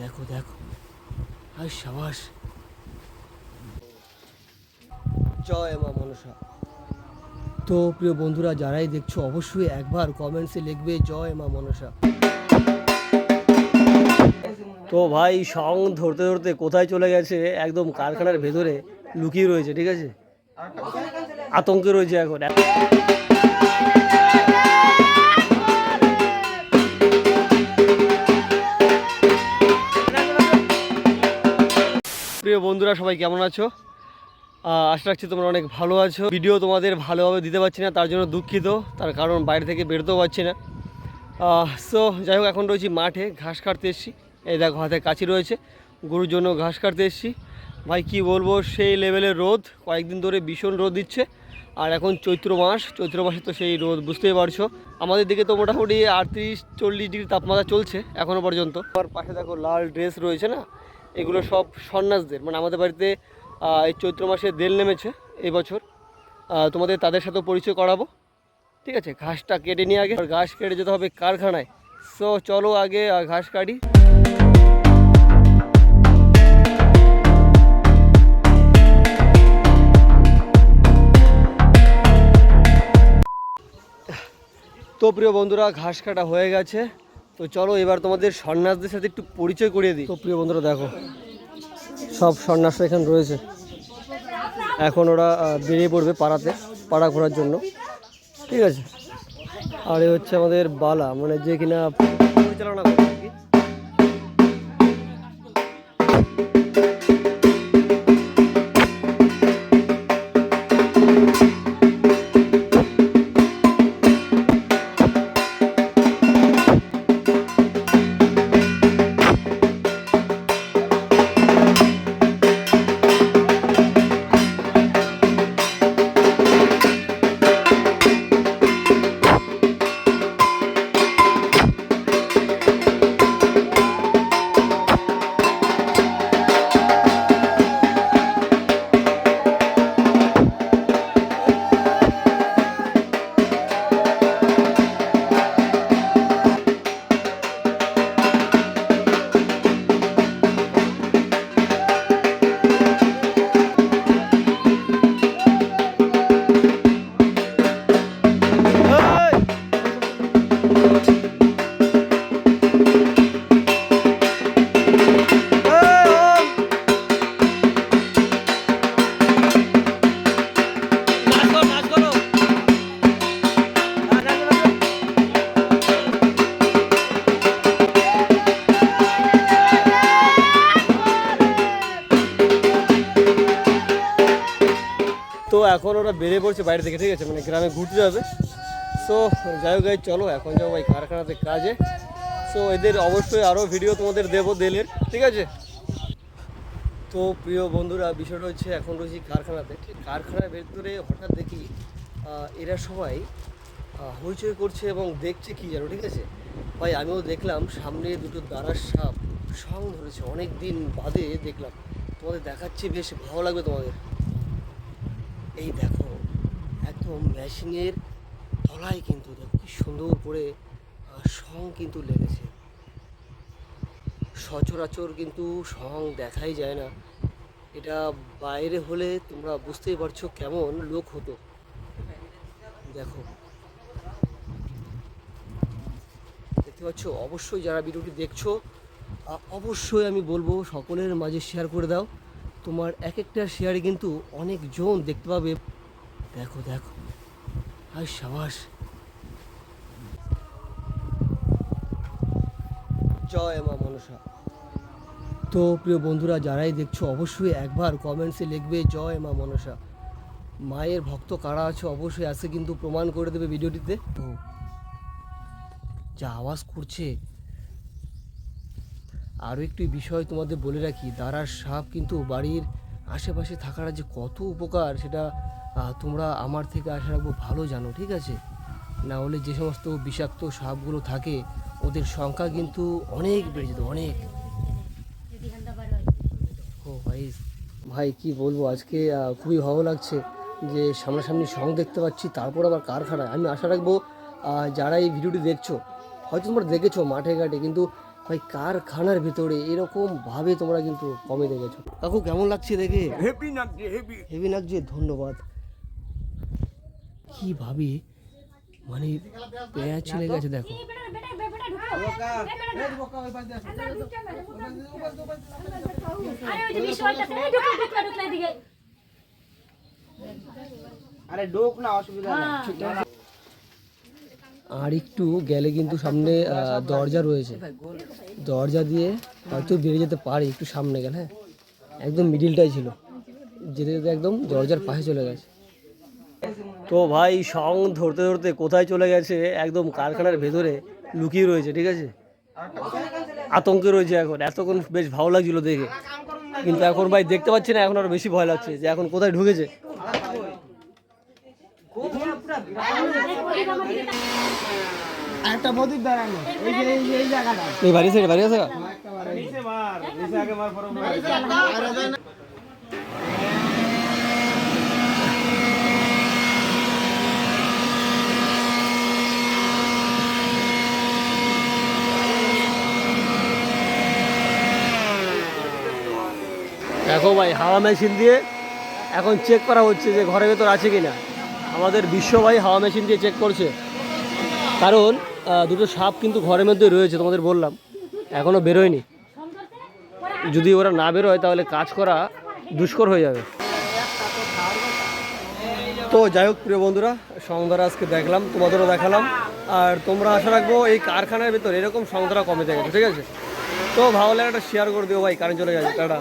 দেখো দেখো। আর সাবাস। জয় মা মনসা। তো প্রিয় বন্ধুরা, যারাই দেখছ, অবশ্যই একবার কমেন্টসে লিখবে, জয় মা মনসা। তো ভাই সং ধরতে ধরতে কোথায় চলে গেছে? একদম কারখানার ভেতরে লুকিয়ে রয়েছে, ঠিক আছে? আতঙ্কে রয়েছে এখন। বন্ধুরা, সবাই কেমন আছো? আশা রাখছি তোমরা অনেক ভালো আছো। ভিডিও তোমাদের ভালোভাবে দিতে পারছি না, তার জন্য দুঃখিত। তার কারণ বাইরে থেকে বেরোতেও পারছি না। সো যাই হোক, এখন রয়েছি মাঠে, ঘাস কাটতে এসেছি। এই দেখো, হাতে কাছি রয়েছে। গরুর জন্য ঘাস কাটতে এসেছি। ভাই, কি বলব, সেই লেভেলের রোদ, কয়েকদিন ধরে ভীষণ রোদ দিচ্ছে। আর এখন চৈত্র মাস, চৈত্র মাসে তো সেই রোদ, বুঝতেই পারছ। আমাদের দিকে তো মোটামুটি আটত্রিশ, চল্লিশ ডিগ্রি তাপমাত্রা চলছে এখনও পর্যন্ত। আমার পাশে দেখো, লাল ড্রেস রয়েছে না? এগুলো সব সন্ন্যাসদের। মানে আমাদের বাড়িতে এই চৈত্র মাসে দেল নেমেছে এই বছর। তোমাদের তাদের সাথেও পরিচয় করাবো। ঠিক আছে? ঘাসটা কেটে নিয়ে আগে। ঘাস কেটে যেতে হবে কারখানায়। সো চলো আগে ঘাস কাটি। তো প্রিয় বন্ধুরা, ঘাস কাটা হয়ে গেছে। তো চলো এবার তোমাদের সন্ন্যাসদের সাথে একটু পরিচয় করিয়ে দিই। তো প্রিয় বন্ধুরা, দেখো, সব সন্ন্যাসরা এখানে রয়েছে। এখন ওরা বেরিয়ে পড়বে পাড়াতে, পাড়া ঘোরার জন্য। ঠিক আছে? আর এ হচ্ছে আমাদের বালা মানে যে কিনা পরিচালনা করে এখন ওরা বেরিয়ে পড়ছে বাইরে থেকে ঠিক আছে? মানে গ্রামে ঘুরতে যাবে। সো যাই হোক চলো, এখন যাব ভাই কারখানাতে কাজে। সো এদের অবশ্যই আরও ভিডিও তোমাদের দেবো দেলের ঠিক আছে? তো প্রিয় বন্ধুরা, বিষয়টা হচ্ছে এখন রয়েছি কারখানাতে। কারখানার ভেতরে হঠাৎ দেখি এরা সবাই হইচই করছে এবং দেখছে কি জানো ঠিক আছে? ভাই, আমিও দেখলাম, সামনে দুটো দাঁড়ার সাপ, সং ধরেছে। অনেক দিন বাদে দেখলাম। তোমাদের দেখাচ্ছি, বেশ ভালো লাগবে তোমাদের। এই দেখো, একদম মেশিনের তলায় কিন্তু দেখো কি সুন্দর করে সং কিন্তু লেগেছে। সচরাচর কিন্তু সং দেখাই যায় না। এটা বাইরে হলে তোমরা বুঝতেই পারছ কেমন লোক হতো। দেখো। দেখতে পাচ্ছ, অবশ্যই যারা ভিডিওটি দেখছ অবশ্যই আমি বলব সকলের মাঝে শেয়ার করে দাও। তোমার এক একটা শেয়ারে কিন্তু অনেক জন দেখতে পাবে। দেখো দেখো। আর সাবাস। জয় মা মনসা। তো প্রিয় বন্ধুরা, যারাই দেখছ, অবশ্যই একবার কমেন্টসে লিখবে, জয় মা মনসা। মায়ের ভক্ত কারা আছে, অবশ্যই আজকে কিন্তু প্রমাণ করে দেবে ভিডিওটিতে। যা আওয়াজ করছে আরও একটি বিষয় তোমাদের বলে রাখি দাঁড়ার সাপ কিন্তু বাড়ির আশেপাশে থাকার যে কত উপকার সেটা তোমরা আমার থেকে আশা রাখব ভালো জানো, ঠিক আছে? না হলে যে সমস্ত বিষাক্ত সাপগুলো থাকে, ওদের সংখ্যা কিন্তু অনেক বেড়ে যেত, অনেক। ও ভাই ভাই, কি বলব, আজকে খুবই ভালো লাগছে যে সামনাসামনি সং দেখতে পাচ্ছি, তারপর আবার কারখানায়। আমি আশা রাখব যারা এই ভিডিওটি দেখছ, হয়তো তোমরা দেখেছ মাঠে ঘাটে, কিন্তু ভাই কারখানার ভিতরে এরকম ভাবে তোমরা কিন্তু কমে দেখেছ। কাকু কেমন লাগছে দেখে? হেভি লাগছে হেভি। হেভি লাগছে ধন্যবাদ। কি ভাবে মানে পেঁয়াজ চলে গেছে দেখো। আরে ডোক না অসুবিধা আর একটু গেলে কিন্তু সামনে দরজা রয়েছে। দরজা দিয়ে হয়তো বেরিয়ে যেতে পারে একটু সামনে গেলে হ্যাঁ? একদম মিডিলটাই ছিল। যেতে যেতে একদম দরজার পাশে চলে গেছে। তো ভাই, সং ধরতে ধরতে কোথায় চলে গেছে? একদম কারখানার ভেতরে লুকিয়ে রয়েছে, ঠিক আছে? আতঙ্কে রয়েছে এখন। এতক্ষণ বেশ ভালো লাগছিল দেখে। কিন্তু এখন ভাই দেখতে পাচ্ছি না, এখন আরও বেশি ভয় লাগছে যে এখন কোথায় ঢুকেছে। একটা বদির দাঁড়ানো। এই যে, এই জায়গাটা। এই বাড়ি আছে বাড়ি আছে? দেখো ভাই হাওয়া মেশিন দিয়ে এখন চেক করা হচ্ছে যে ঘরের ভেতর আছে কিনা। আমাদের বিশ্ব ভাই হাওয়া মেশিন দিয়ে চেক করছে। কারণ দুটো সাপ কিন্তু ঘরের মধ্যে রয়েছে, তোমাদের বললাম। এখনও বেরোয়নি। যদি ওরা না বেরোয়, তাহলে কাজ করা দুষ্কর হয়ে যাবে। তো যাই হোক, প্রিয় বন্ধুরা সংধারা আজকে দেখলাম, তোমাদেরও দেখালাম। আর তোমরা আশা রাখব, এই কারখানার ভেতর এরকম সংধারা কমে থাকে ঠিক আছে? তো ভালো লাগে একটা শেয়ার করে দিও ভাই কারেন্ট চলে যাবে টাটা।